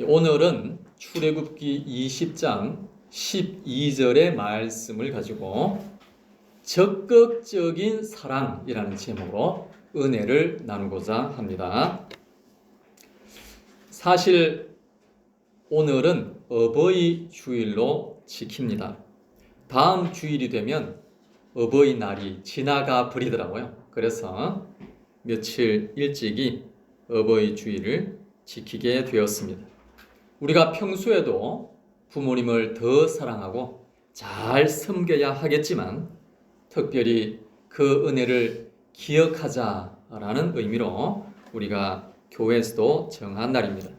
오늘은 출애굽기 20장 12절의 말씀을 가지고 적극적인 사랑이라는 제목으로 은혜를 나누고자 합니다. 사실 오늘은 어버이 주일로 지킵니다. 다음 주일이 되면 어버이날이 지나가 버리더라고요. 그래서 며칠 일찍이 어버이 주일을 지키게 되었습니다. 우리가 평소에도 부모님을 더 사랑하고 잘 섬겨야 하겠지만 특별히 그 은혜를 기억하자라는 의미로 우리가 교회에서도 정한 날입니다.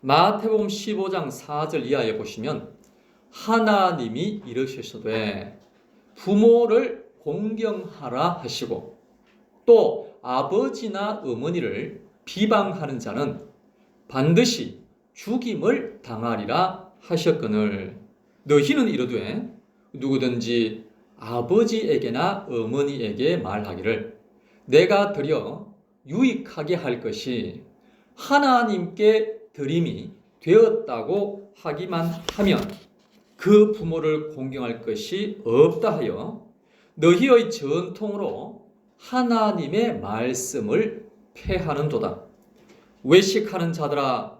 마태복음 15장 4절 이하에 보시면 하나님이 이르셨으되 부모를 공경하라 하시고 또 아버지나 어머니를 비방하는 자는 반드시 죽임을 당하리라 하셨거늘 너희는 이르되 누구든지 아버지에게나 어머니에게 말하기를 내가 드려 유익하게 할 것이 하나님께 드림이 되었다고 하기만 하면 그 부모를 공경할 것이 없다 하여 너희의 전통으로 하나님의 말씀을 폐하는도다. 외식하는 자들아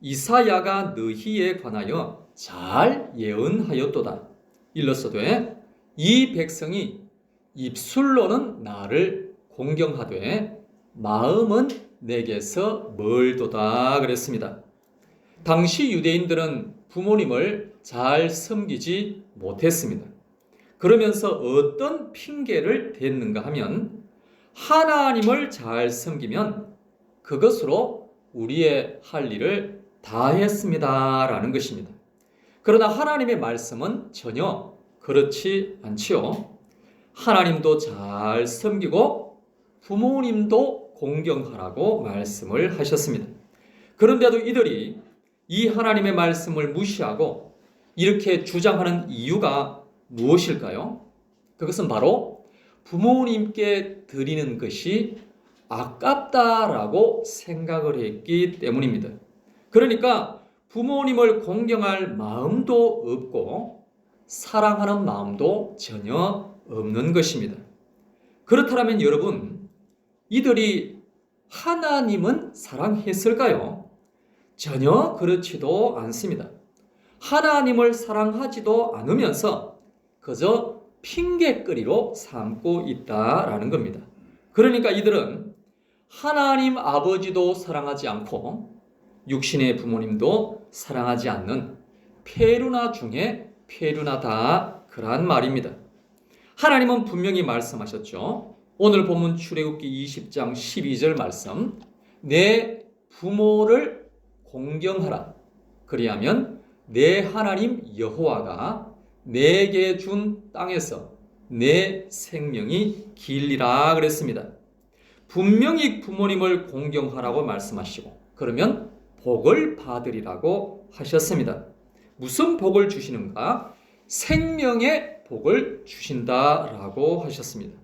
이사야가 너희에 관하여 잘 예언하였도다. 일러서되 이 백성이 입술로는 나를 공경하되 마음은 내게서 멀도다 그랬습니다. 당시 유대인들은 부모님을 잘 섬기지 못했습니다. 그러면서 어떤 핑계를 댔는가 하면 하나님을 잘 섬기면 그것으로 우리의 할 일을 다 했습니다 라는 것입니다. 그러나 하나님의 말씀은 전혀 그렇지 않지요. 하나님도 잘 섬기고 부모님도 공경하라고 말씀을 하셨습니다. 그런데도 이들이 이 하나님의 말씀을 무시하고 이렇게 주장하는 이유가 무엇일까요? 그것은 바로 부모님께 드리는 것이 아깝다라고 생각을 했기 때문입니다. 그러니까 부모님을 공경할 마음도 없고 사랑하는 마음도 전혀 없는 것입니다. 그렇다면 여러분, 이들이 하나님은 사랑했을까요? 전혀 그렇지도 않습니다. 하나님을 사랑하지도 않으면서 그저 핑계거리로 삼고 있다라는 겁니다. 그러니까 이들은 하나님 아버지도 사랑하지 않고 육신의 부모님도 사랑하지 않는 페루나 중에 페루나다 그러한 말입니다. 하나님은 분명히 말씀하셨죠. 오늘 본문 출애굽기 20장 12절 말씀 내 부모를 공경하라. 그리하면 내 하나님 여호와가 내게 준 땅에서 내 생명이 길리라 그랬습니다. 분명히 부모님을 공경하라고 말씀하시고 그러면 복을 받으리라고 하셨습니다. 무슨 복을 주시는가? 생명의 복을 주신다라고 하셨습니다.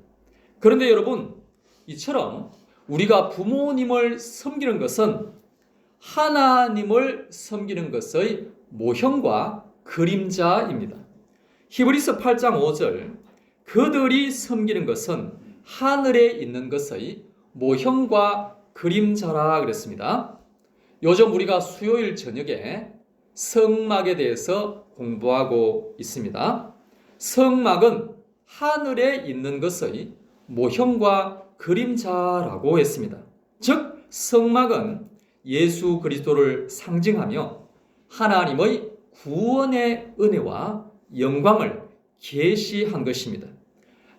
그런데 여러분, 이처럼 우리가 부모님을 섬기는 것은 하나님을 섬기는 것의 모형과 그림자입니다. 히브리서 8장 5절 그들이 섬기는 것은 하늘에 있는 것의 모형과 그림자라 그랬습니다. 요즘 우리가 수요일 저녁에 성막에 대해서 공부하고 있습니다. 성막은 하늘에 있는 것의 모형과 그림자라고 했습니다. 즉 성막은 예수 그리스도를 상징하며 하나님의 구원의 은혜와 영광을 계시한 것입니다.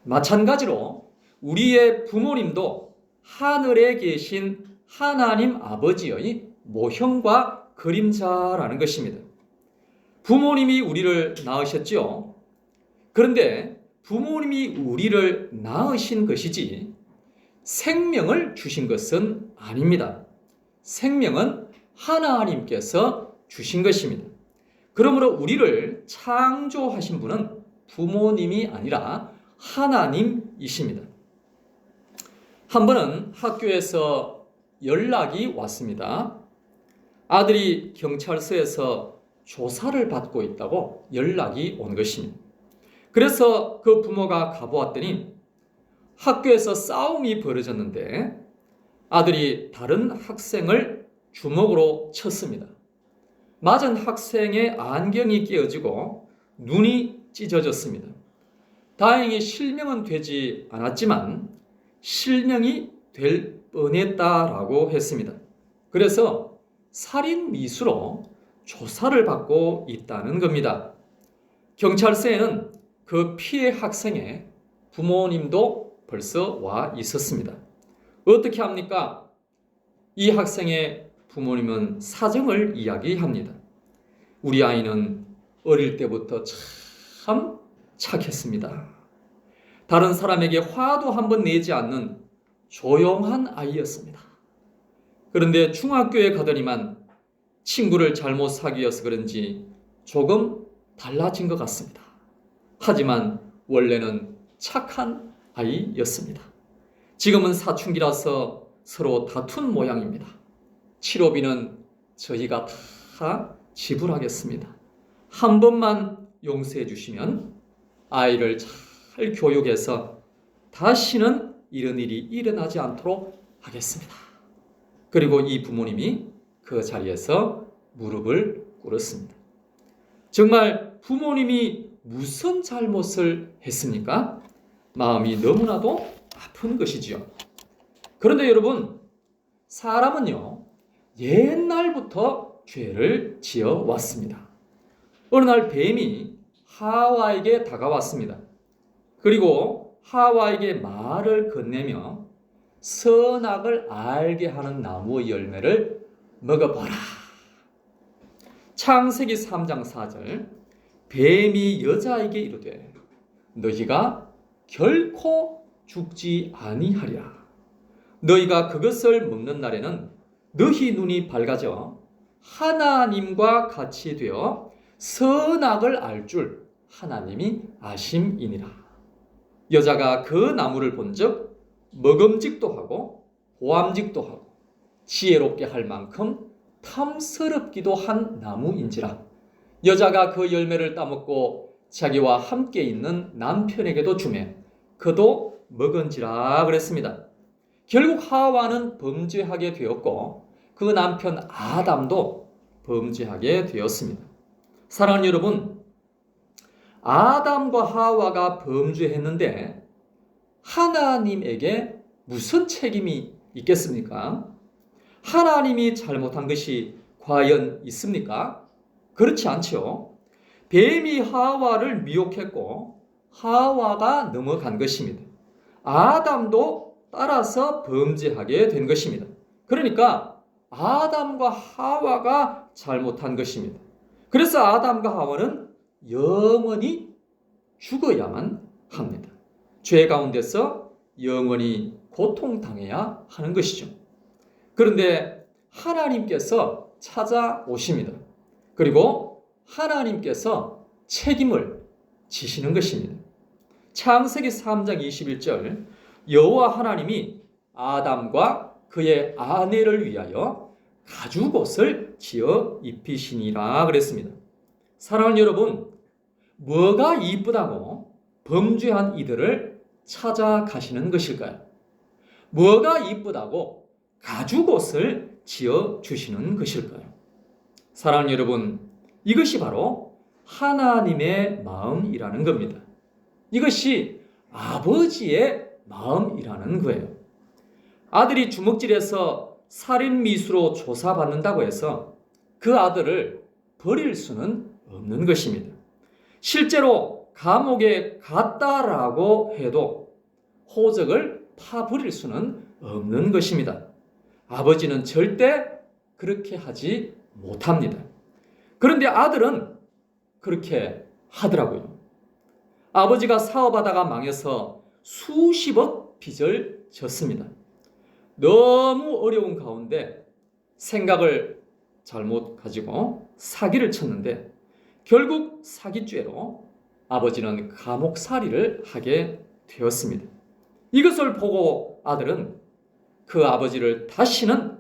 마찬가지로 우리의 부모님도 하늘에 계신 하나님 아버지의 모형과 그림자라는 것입니다. 부모님이 우리를 낳으셨지요. 그런데 부모님이 우리를 낳으신 것이지 생명을 주신 것은 아닙니다. 생명은 하나님께서 주신 것입니다. 그러므로 우리를 창조하신 분은 부모님이 아니라 하나님이십니다. 한 번은 학교에서 연락이 왔습니다. 아들이 경찰서에서 조사를 받고 있다고 연락이 온 것입니다. 그래서 그 부모가 가보았더니 학교에서 싸움이 벌어졌는데 아들이 다른 학생을 주먹으로 쳤습니다. 맞은 학생의 안경이 깨어지고 눈이 찢어졌습니다. 다행히 실명은 되지 않았지만 실명이 될 뻔했다라고 했습니다. 그래서 살인 미수로 조사를 받고 있다는 겁니다. 경찰서에는 그 피해 학생의 부모님도 벌써 와 있었습니다. 어떻게 합니까? 이 학생의 부모님은 사정을 이야기합니다. 우리 아이는 어릴 때부터 참 착했습니다. 다른 사람에게 화도 한 번 내지 않는 조용한 아이였습니다. 그런데 중학교에 가더니만 친구를 잘못 사귀어서 그런지 조금 달라진 것 같습니다. 하지만 원래는 착한 아이였습니다. 지금은 사춘기라서 서로 다툰 모양입니다. 치료비는 저희가 다 지불하겠습니다. 한 번만 용서해 주시면 아이를 잘 교육해서 다시는 이런 일이 일어나지 않도록 하겠습니다. 그리고 이 부모님이 그 자리에서 무릎을 꿇었습니다. 정말 부모님이 무슨 잘못을 했습니까? 마음이 너무나도 아픈 것이지요. 그런데 여러분, 사람은요, 옛날부터 죄를 지어 왔습니다. 어느 날 뱀이 하와에게 다가왔습니다. 그리고 하와에게 말을 건네며 선악을 알게 하는 나무 열매를 먹어봐라. 창세기 3장 4절 뱀이 여자에게 이르되 너희가 결코 죽지 아니하랴. 너희가 그것을 먹는 날에는 너희 눈이 밝아져 하나님과 같이 되어 선악을 알 줄 하나님이 아심이니라. 여자가 그 나무를 본즉 먹음직도 하고 보암직도 하고 지혜롭게 할 만큼 탐스럽기도 한 나무인지라. 여자가 그 열매를 따먹고 자기와 함께 있는 남편에게도 주매 그도 먹은지라 그랬습니다. 결국 하와는 범죄하게 되었고 그 남편 아담도 범죄하게 되었습니다. 사랑하는 여러분, 아담과 하와가 범죄했는데 하나님에게 무슨 책임이 있겠습니까? 하나님이 잘못한 것이 과연 있습니까? 그렇지 않죠. 뱀이 하와를 미혹했고 하와가 넘어간 것입니다. 아담도 따라서 범죄하게 된 것입니다. 그러니까 아담과 하와가 잘못한 것입니다. 그래서 아담과 하와는 영원히 죽어야만 합니다. 죄 가운데서 영원히 고통당해야 하는 것이죠. 그런데 하나님께서 찾아오십니다. 그리고 하나님께서 책임을 지시는 것입니다. 창세기 3장 21절 여호와 하나님이 아담과 그의 아내를 위하여 가죽옷을 지어 입히시니라 그랬습니다. 사랑하는 여러분, 뭐가 이쁘다고 범죄한 이들을 찾아가시는 것일까요? 뭐가 이쁘다고 가죽옷을 지어 주시는 것일까요? 사랑하는 여러분, 이것이 바로 하나님의 마음이라는 겁니다. 이것이 아버지의 마음이라는 거예요. 아들이 주먹질해서 살인 미수로 조사받는다고 해서 그 아들을 버릴 수는 없는 것입니다. 실제로 감옥에 갔다라고 해도 호적을 파버릴 수는 없는 것입니다. 아버지는 절대 그렇게 하지 못합니다. 그런데 아들은 그렇게 하더라고요. 아버지가 사업하다가 망해서 수십억 빚을 졌습니다. 너무 어려운 가운데 생각을 잘못 가지고 사기를 쳤는데 결국 사기죄로 아버지는 감옥살이를 하게 되었습니다. 이것을 보고 아들은 그 아버지를 다시는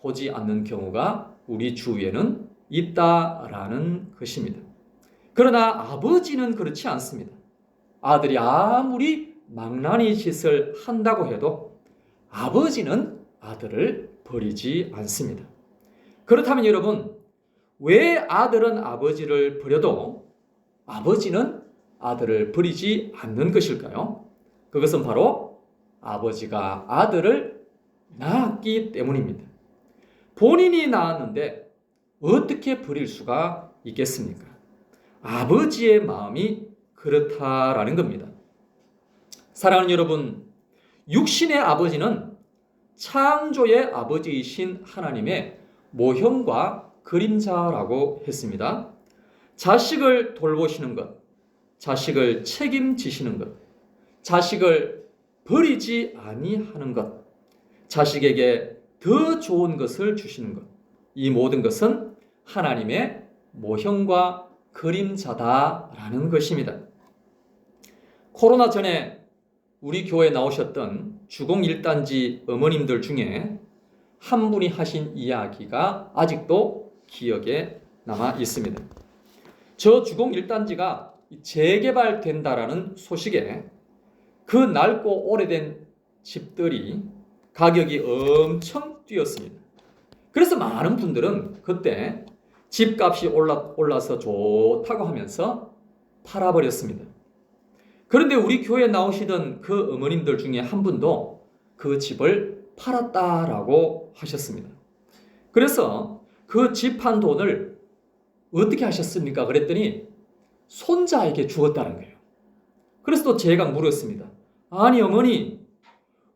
보지 않는 경우가 우리 주위에는 있다라는 것입니다. 그러나 아버지는 그렇지 않습니다. 아들이 아무리 망나니 짓을 한다고 해도 아버지는 아들을 버리지 않습니다. 그렇다면 여러분, 왜 아들은 아버지를 버려도 아버지는 아들을 버리지 않는 것일까요? 그것은 바로 아버지가 아들을 낳았기 때문입니다. 본인이 낳았는데 어떻게 버릴 수가 있겠습니까? 아버지의 마음이 그렇다라는 겁니다. 사랑하는 여러분, 육신의 아버지는 창조의 아버지이신 하나님의 모형과 그림자라고 했습니다. 자식을 돌보시는 것, 자식을 책임지시는 것, 자식을 버리지 아니하는 것, 자식에게 더 좋은 것을 주시는 것, 이 모든 것은 하나님의 모형과 그림자다라는 것입니다. 코로나 전에 우리 교회에 나오셨던 주공 일단지 어머님들 중에 한 분이 하신 이야기가 아직도 기억에 남아 있습니다. 저 주공 일단지가 재개발된다라는 소식에 그 낡고 오래된 집들이 가격이 엄청 뛰었습니다. 그래서 많은 분들은 그때 집값이 올라, 올라서 좋다고 하면서 팔아버렸습니다. 그런데 우리 교회에 나오시던 그 어머님들 중에 한 분도 그 집을 팔았다라고 하셨습니다. 그래서 그 집 한 돈을 어떻게 하셨습니까? 그랬더니 손자에게 주었다는 거예요. 그래서 또 제가 물었습니다. 아니 어머니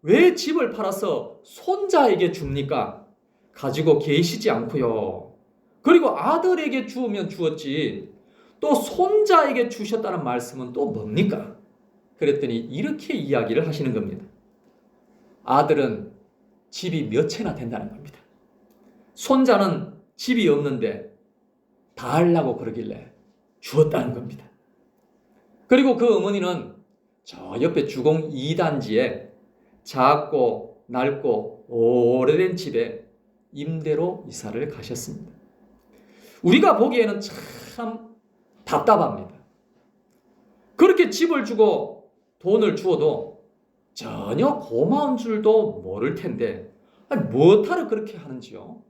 왜 집을 팔아서 손자에게 줍니까? 가지고 계시지 않고요. 그리고 아들에게 주으면 주었지. 또 손자에게 주셨다는 말씀은 또 뭡니까? 그랬더니 이렇게 이야기를 하시는 겁니다. 아들은 집이 몇 채나 된다는 겁니다. 손자는 집이 없는데 다 하려고 그러길래 주었다는 겁니다. 그리고 그 어머니는 저 옆에 주공 2단지에 작고 낡고 오래된 집에 임대로 이사를 가셨습니다. 우리가 보기에는 참 답답합니다. 그렇게 집을 주고 돈을 주어도 전혀 고마운 줄도 모를 텐데 아니, 무엇하러 그렇게 하는지요?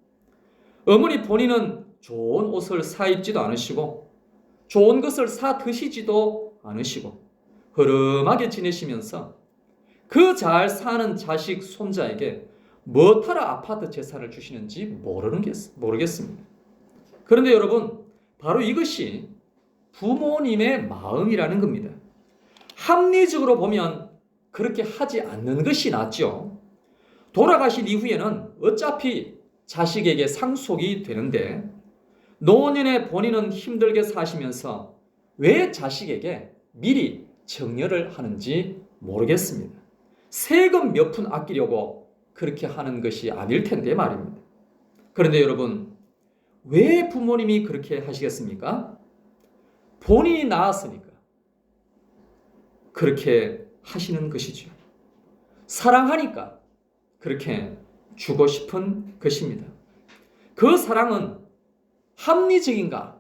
어머니 본인은 좋은 옷을 사 입지도 않으시고 좋은 것을 사 드시지도 않으시고 흐름하게 지내시면서 그 잘 사는 자식 손자에게 뭐하러 아파트 재산을 주시는지 모르는 게, 모르겠습니다. 그런데 여러분, 바로 이것이 부모님의 마음이라는 겁니다. 합리적으로 보면 그렇게 하지 않는 것이 낫죠. 돌아가신 이후에는 어차피 자식에게 상속이 되는데 노년에 본인은 힘들게 사시면서 왜 자식에게 미리 정려를 하는지 모르겠습니다. 세금 몇 푼 아끼려고 그렇게 하는 것이 아닐 텐데 말입니다. 그런데 여러분, 왜 부모님이 그렇게 하시겠습니까? 본인이 낳았으니까 그렇게 하시는 것이죠. 사랑하니까 그렇게 주고 싶은 것입니다. 그 사랑은 합리적인가,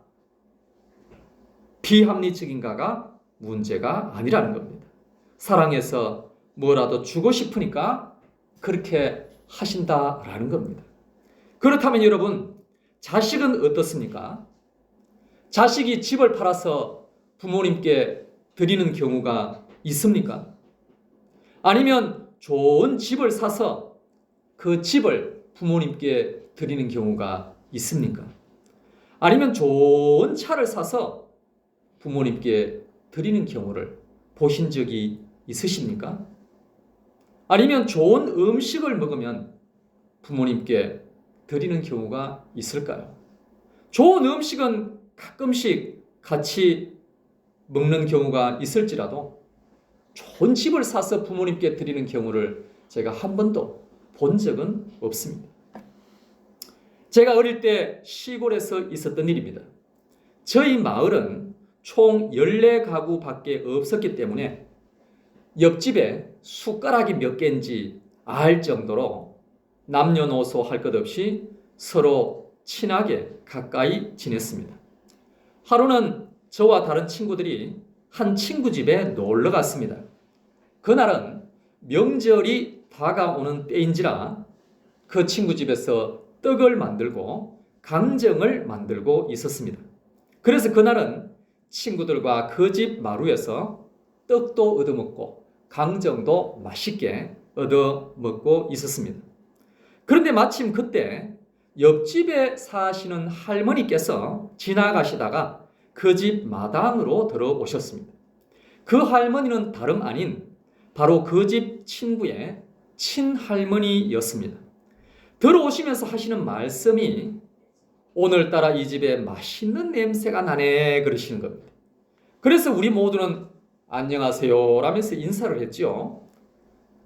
비합리적인가가 문제가 아니라는 겁니다. 사랑해서 뭐라도 주고 싶으니까 그렇게 하신다라는 겁니다. 그렇다면 여러분, 자식은 어떻습니까? 자식이 집을 팔아서 부모님께 드리는 경우가 있습니까? 아니면 좋은 집을 사서 그 집을 부모님께 드리는 경우가 있습니까? 아니면 좋은 차를 사서 부모님께 드리는 경우를 보신 적이 있으십니까? 아니면 좋은 음식을 먹으면 부모님께 드리는 경우가 있을까요? 좋은 음식은 가끔씩 같이 먹는 경우가 있을지라도 좋은 집을 사서 부모님께 드리는 경우를 제가 한 번도 본 적은 없습니다. 제가 어릴 때 시골에서 있었던 일입니다. 저희 마을은 총 14가구밖에 없었기 때문에 옆집에 숟가락이 몇 개인지 알 정도로 남녀노소 할 것 없이 서로 친하게 가까이 지냈습니다. 하루는 저와 다른 친구들이 한 친구 집에 놀러 갔습니다. 그날은 명절이 다가오는 때인지라 그 친구 집에서 떡을 만들고 강정을 만들고 있었습니다. 그래서 그날은 친구들과 그 집 마루에서 떡도 얻어먹고 강정도 맛있게 얻어먹고 있었습니다. 그런데 마침 그때 옆집에 사시는 할머니께서 지나가시다가 그 집 마당으로 들어오셨습니다. 그 할머니는 다름 아닌 바로 그 집 친구의 친할머니였습니다. 들어오시면서 하시는 말씀이 오늘따라 이 집에 맛있는 냄새가 나네 그러시는 겁니다. 그래서 우리 모두는 안녕하세요 라면서 인사를 했지요.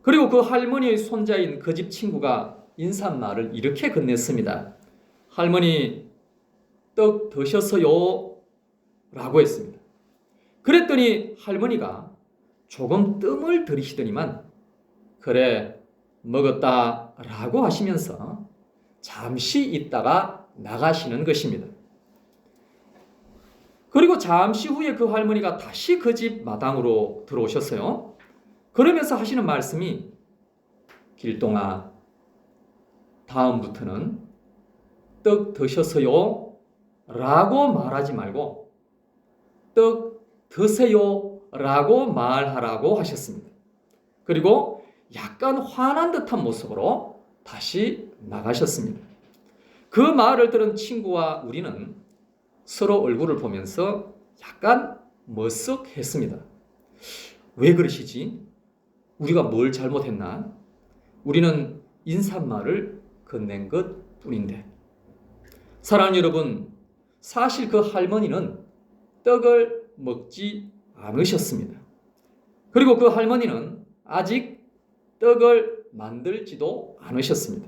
그리고 그 할머니의 손자인 그 집 친구가 인사말을 이렇게 건넸습니다. 할머니 떡 드셨어요? 라고 했습니다. 그랬더니 할머니가 조금 뜸을 들이시더니만 그래 먹었다 라고 하시면서 잠시 있다가 나가시는 것입니다. 그리고 잠시 후에 그 할머니가 다시 그 집 마당으로 들어오셨어요. 그러면서 하시는 말씀이 길동아 다음부터는 떡 드셨어요? 라고 말하지 말고 떡 드세요? 라고 말하라고 하셨습니다. 그리고 약간 화난 듯한 모습으로 다시 나가셨습니다. 그 말을 들은 친구와 우리는 서로 얼굴을 보면서 약간 머쓱했습니다. 왜 그러시지? 우리가 뭘 잘못했나? 우리는 인사말을 건넨 것 뿐인데. 사랑하는 여러분, 사실 그 할머니는 떡을 먹지 않으셨습니다. 그리고 그 할머니는 아직 떡을 만들지도 않으셨습니다.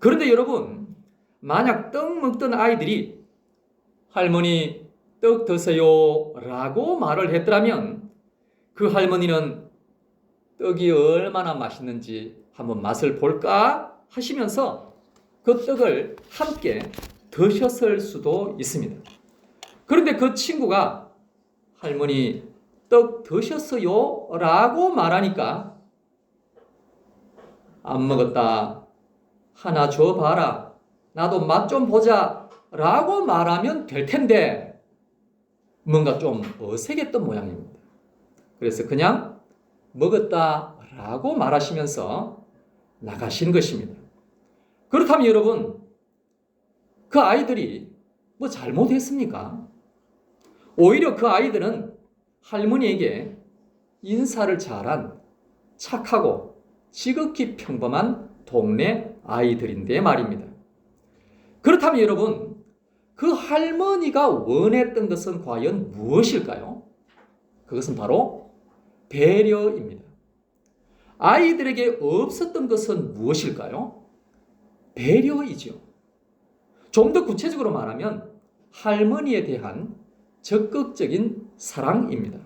그런데 여러분, 만약 떡 먹던 아이들이 할머니 떡 드세요 라고 말을 했더라면 그 할머니는 떡이 얼마나 맛있는지 한번 맛을 볼까 하시면서 그 떡을 함께 드셨을 수도 있습니다. 그런데 그 친구가 할머니 떡 드셨어요? 라고 말하니까 안 먹었다. 하나 줘 봐라. 나도 맛 좀 보자. 라고 말하면 될 텐데 뭔가 좀 어색했던 모양입니다. 그래서 그냥 먹었다. 라고 말하시면서 나가신 것입니다. 그렇다면 여러분, 그 아이들이 뭐 잘못했습니까? 오히려 그 아이들은 할머니에게 인사를 잘한 착하고 지극히 평범한 동네 아이들인데 말입니다. 그렇다면 여러분, 그 할머니가 원했던 것은 과연 무엇일까요? 그것은 바로 배려입니다. 아이들에게 없었던 것은 무엇일까요? 배려이죠. 좀 더 구체적으로 말하면 할머니에 대한 적극적인 사랑입니다.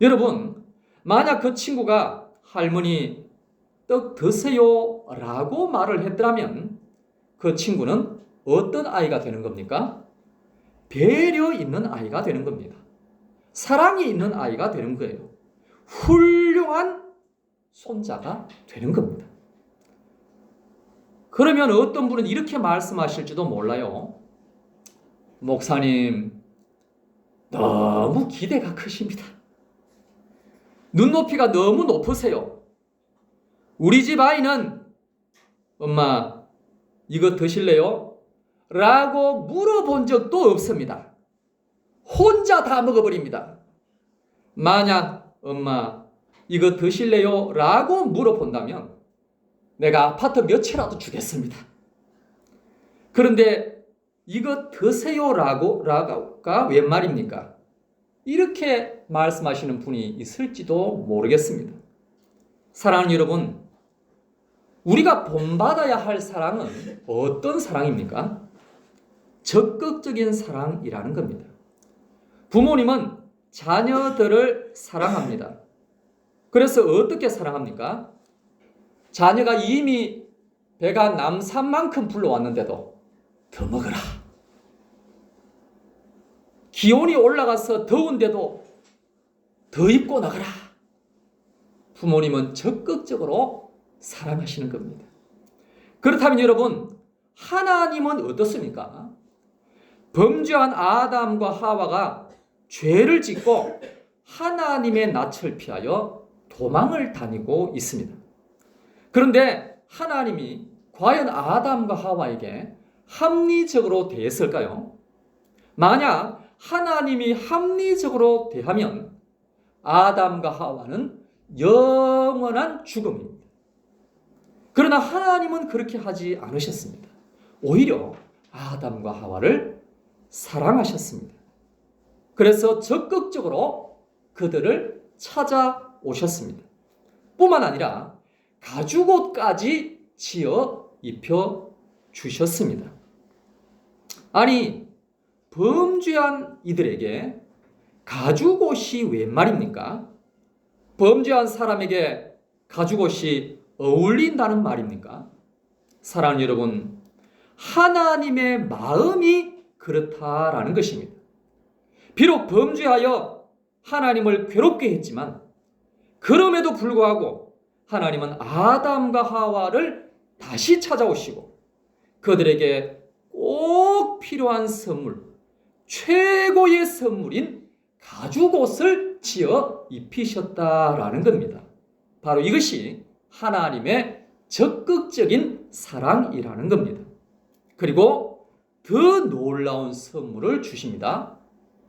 여러분, 만약 그 친구가 할머니 떡 드세요 라고 말을 했더라면 그 친구는 어떤 아이가 되는 겁니까? 배려 있는 아이가 되는 겁니다. 사랑이 있는 아이가 되는 거예요. 훌륭한 손자가 되는 겁니다. 그러면 어떤 분은 이렇게 말씀하실지도 몰라요. 목사님, 너무 기대가 크십니다. 눈높이가 너무 높으세요. 우리 집 아이는 엄마, 이거 드실래요? 라고 물어본 적도 없습니다. 혼자 다 먹어버립니다. 만약 엄마, 이거 드실래요? 라고 물어본다면 내가 아파트 몇 채라도 주겠습니다. 그런데 이거 드세요 라고 라가 웬 말입니까? 이렇게 말씀하시는 분이 있을지도 모르겠습니다. 사랑하는 여러분, 우리가 본받아야 할 사랑은 어떤 사랑입니까? 적극적인 사랑이라는 겁니다. 부모님은 자녀들을 사랑합니다. 그래서 어떻게 사랑합니까? 자녀가 이미 배가 남산만큼 불러왔는데도 더 먹어라. 기온이 올라가서 더운데도 더 입고 나가라. 부모님은 적극적으로 사랑하시는 겁니다. 그렇다면 여러분, 하나님은 어떻습니까? 범죄한 아담과 하와가 죄를 짓고 하나님의 낯을 피하여 도망을 다니고 있습니다. 그런데 하나님이 과연 아담과 하와에게 합리적으로 대했을까요? 만약 하나님이 합리적으로 대하면 아담과 하와는 영원한 죽음입니다. 그러나 하나님은 그렇게 하지 않으셨습니다. 오히려 아담과 하와를 사랑하셨습니다. 그래서 적극적으로 그들을 찾아오셨습니다. 뿐만 아니라 가죽옷까지 지어 입혀 주셨습니다. 아니, 범죄한 이들에게 가죽옷이 웬 말입니까? 범죄한 사람에게 가죽옷이 어울린다는 말입니까? 사랑하는 여러분, 하나님의 마음이 그렇다라는 것입니다. 비록 범죄하여 하나님을 괴롭게 했지만, 그럼에도 불구하고 하나님은 아담과 하와를 다시 찾아오시고, 그들에게 꼭 필요한 선물, 최고의 선물인 가죽옷을 지어 입히셨다라는 겁니다. 바로 이것이 하나님의 적극적인 사랑이라는 겁니다. 그리고 더 놀라운 선물을 주십니다.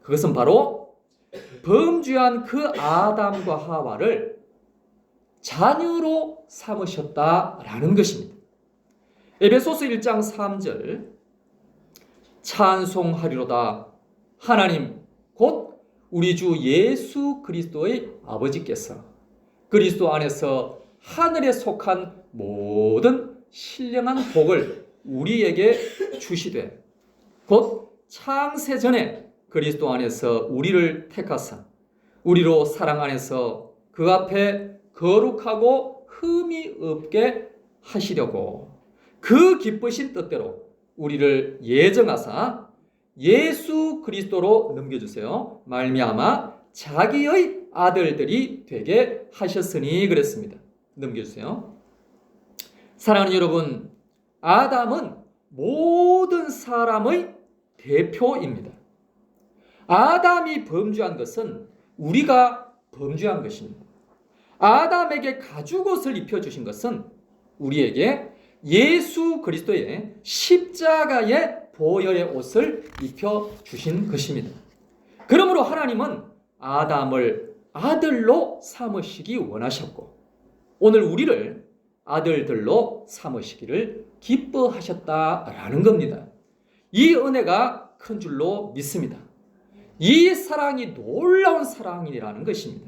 그것은 바로 범죄한 그 아담과 하와를 자녀로 삼으셨다라는 것입니다. 에베소서 1장 3절 찬송하리로다 하나님 곧 우리 주 예수 그리스도의 아버지께서 그리스도 안에서 하늘에 속한 모든 신령한 복을 우리에게 주시되 곧 창세 전에 그리스도 안에서 우리를 택하사 우리로 사랑 안에서 그 앞에 거룩하고 흠이 없게 하시려고 그 기쁘신 뜻대로 우리를 예정하사 예수 그리스도로 넘겨주세요. 말미암아 자기의 아들들이 되게 하셨으니 그랬습니다. 넘겨주세요. 사랑하는 여러분, 아담은 모든 사람의 대표입니다. 아담이 범죄한 것은 우리가 범죄한 것입니다. 아담에게 가죽옷을 입혀주신 것은 우리에게 예수 그리스도의 십자가의 보혈의 옷을 입혀주신 것입니다. 그러므로 하나님은 아담을 아들로 삼으시기 원하셨고, 오늘 우리를 아들들로 삼으시기를 기뻐하셨다라는 겁니다. 이 은혜가 큰 줄로 믿습니다. 이 사랑이 놀라운 사랑이라는 것입니다.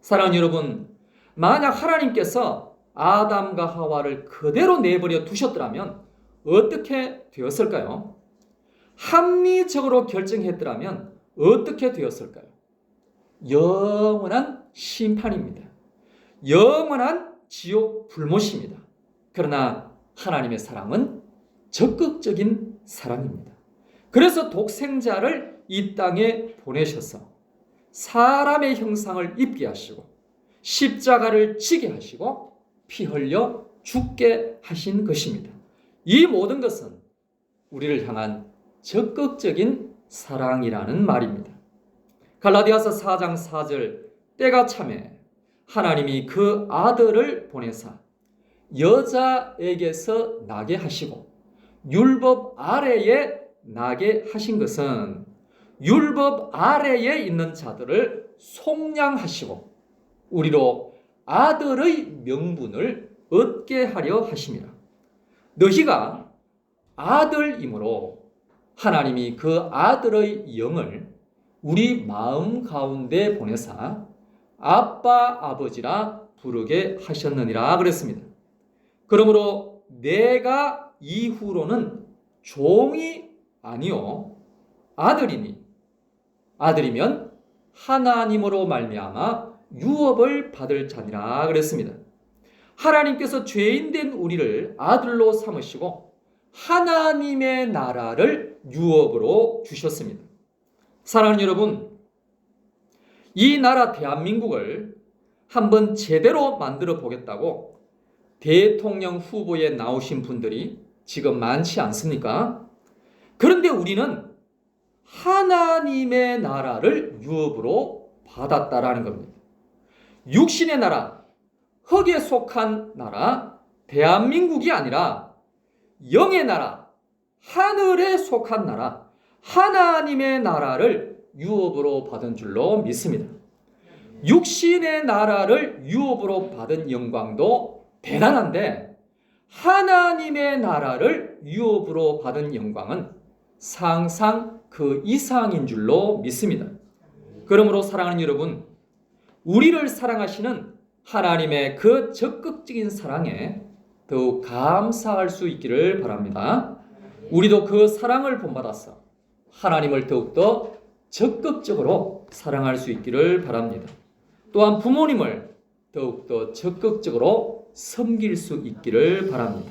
사랑하는 여러분, 만약 하나님께서 아담과 하와를 그대로 내버려 두셨더라면 어떻게 되었을까요? 합리적으로 결정했더라면 어떻게 되었을까요? 영원한 심판입니다. 영원한 지옥 불못입니다. 그러나 하나님의 사랑은 적극적인 사랑입니다. 그래서 독생자를 이 땅에 보내셔서 사람의 형상을 입게 하시고 십자가를 지게 하시고 피 흘려 죽게 하신 것입니다. 이 모든 것은 우리를 향한 적극적인 사랑이라는 말입니다. 갈라디아서 4장 4절 때가 참에 하나님이 그 아들을 보내사 여자에게서 나게 하시고 율법 아래에 나게 하신 것은 율법 아래에 있는 자들을 속량하시고 우리로 아들의 명분을 얻게 하려 하심이라. 너희가 아들이므로 하나님이 그 아들의 영을 우리 마음 가운데 보내사 아빠 아버지라 부르게 하셨느니라 그랬습니다. 그러므로 내가 이후로는 종이 아니요 아들이니 아들이면 하나님으로 말미암아 유업을 받을 자니라 그랬습니다. 하나님께서 죄인된 우리를 아들로 삼으시고 하나님의 나라를 유업으로 주셨습니다. 사랑하는 여러분, 이 나라 대한민국을 한번 제대로 만들어 보겠다고 대통령 후보에 나오신 분들이 지금 많지 않습니까? 그런데 우리는 하나님의 나라를 유업으로 받았다라는 겁니다. 육신의 나라, 흙에 속한 나라, 대한민국이 아니라 영의 나라, 하늘에 속한 나라, 하나님의 나라를 유업으로 받은 줄로 믿습니다. 육신의 나라를 유업으로 받은 영광도 대단한데 하나님의 나라를 유업으로 받은 영광은 상상 그 이상인 줄로 믿습니다. 그러므로 사랑하는 여러분, 우리를 사랑하시는 하나님의 그 적극적인 사랑에 더욱 감사할 수 있기를 바랍니다. 우리도 그 사랑을 본받아서 하나님을 더욱더 적극적으로 사랑할 수 있기를 바랍니다. 또한 부모님을 더욱더 적극적으로 섬길 수 있기를 바랍니다.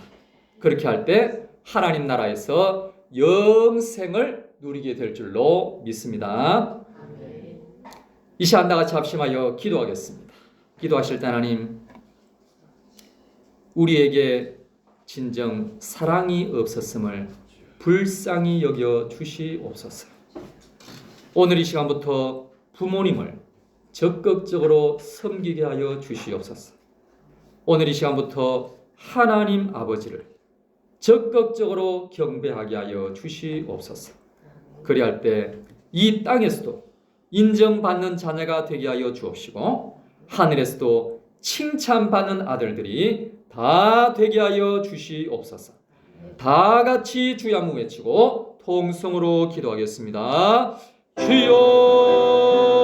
그렇게 할 때 하나님 나라에서 영생을 누리게 될 줄로 믿습니다. 이 시간 다 같이 합심하여 기도하겠습니다. 기도하실 때 하나님 우리에게 진정 사랑이 없었음을 불쌍히 여겨 주시옵소서. 오늘 이 시간부터 부모님을 적극적으로 섬기게 하여 주시옵소서. 오늘 이 시간부터 하나님 아버지를 적극적으로 경배하게 하여 주시옵소서. 그리할 때 이 땅에서도 인정받는 자녀가 되게 하여 주옵시고 하늘에서도 칭찬받는 아들들이 다 되게 하여 주시옵소서. 다 같이 주야무 외치고 통성으로 기도하겠습니다. 주여